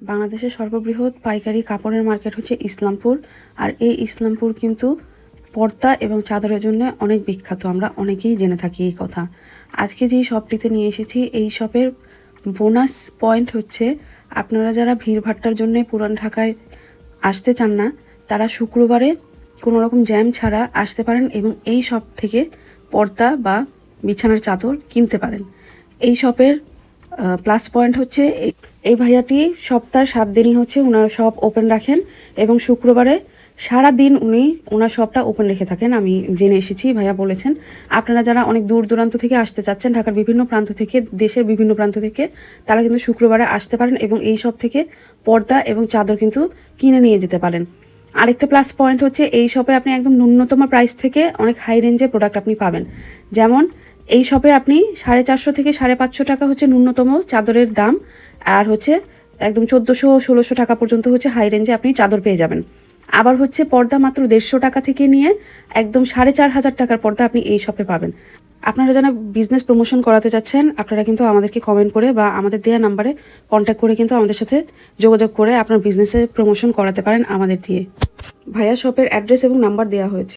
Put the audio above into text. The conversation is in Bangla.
বাংলাদেশের সর্ববৃহৎ পাইকারি কাপড়ের মার্কেট হচ্ছে ইসলামপুর। আর এই ইসলামপুর কিন্তু পর্দা এবং চাদরের জন্য অনেক বিখ্যাত, আমরা অনেকেই জেনে থাকি এই কথা। আজকে যেই শপটিতে নিয়ে এসেছি, এই শপের বোনাস পয়েন্ট হচ্ছে, আপনারা যারা ভিড়ভাট্টার জন্য পুরান ঢাকায় আসতে চান না, তারা শুক্রবারে কোনো রকম জ্যাম ছাড়া আসতে পারেন এবং এই শপ থেকে পর্দা বা বিছানার চাদর কিনতে পারেন। এই শপের প্লাস পয়েন্ট হচ্ছে এই- ভাইয়াটি সপ্তাহে সাত দিনই হচ্ছে ওনার শপ ওপেন রাখেন এবং শুক্রবারে সারা দিন উনি ওনার শপটা ওপেন রেখে থাকেন। আমি জেনে এসেছি, ভাইয়া বলেছেন। আপনারা যারা অনেক দূর দূরান্ত থেকে আসতে চাচ্ছেন, ঢাকার বিভিন্ন প্রান্ত থেকে, দেশের বিভিন্ন প্রান্ত থেকে, তারা কিন্তু শুক্রবারে আসতে পারেন এবং এই সব থেকে পর্দা এবং চাদর কিন্তু কিনে নিয়ে যেতে পারেন। আরেকটা প্লাস পয়েন্ট হচ্ছে, এই শপে আপনি একদম ন্যূনতম প্রাইস থেকে অনেক হাই রেঞ্জের প্রোডাক্ট আপনি পাবেন। যেমন এই শপে আপনি সাড়ে চারশো থেকে সাড়ে পাঁচশো টাকা হচ্ছে ন্যূনতম চাদরের দাম, আর হচ্ছে একদম চোদ্দোশো ষোলোশো টাকা পর্যন্ত হচ্ছে হাই রেঞ্জে আপনি চাদর পেয়ে যাবেন। আবার হচ্ছে পর্দা মাত্র দেড়শো টাকা থেকে নিয়ে একদম সাড়ে চার হাজার টাকার পর্দা আপনি এই শপে পাবেন। আপনারা যারা বিজনেস প্রমোশন করাতে চাচ্ছেন আপনারা কিন্তু আমাদেরকে কমেন্ট করে বা আমাদের দেওয়া নাম্বারে কন্ট্যাক্ট করে কিন্তু আমাদের সাথে যোগাযোগ করে আপনার বিজনেসের প্রমোশন করাতে পারেন আমাদের দিয়ে। ভাইয়া শপের অ্যাড্রেস এবং নাম্বার দেওয়া হয়েছে।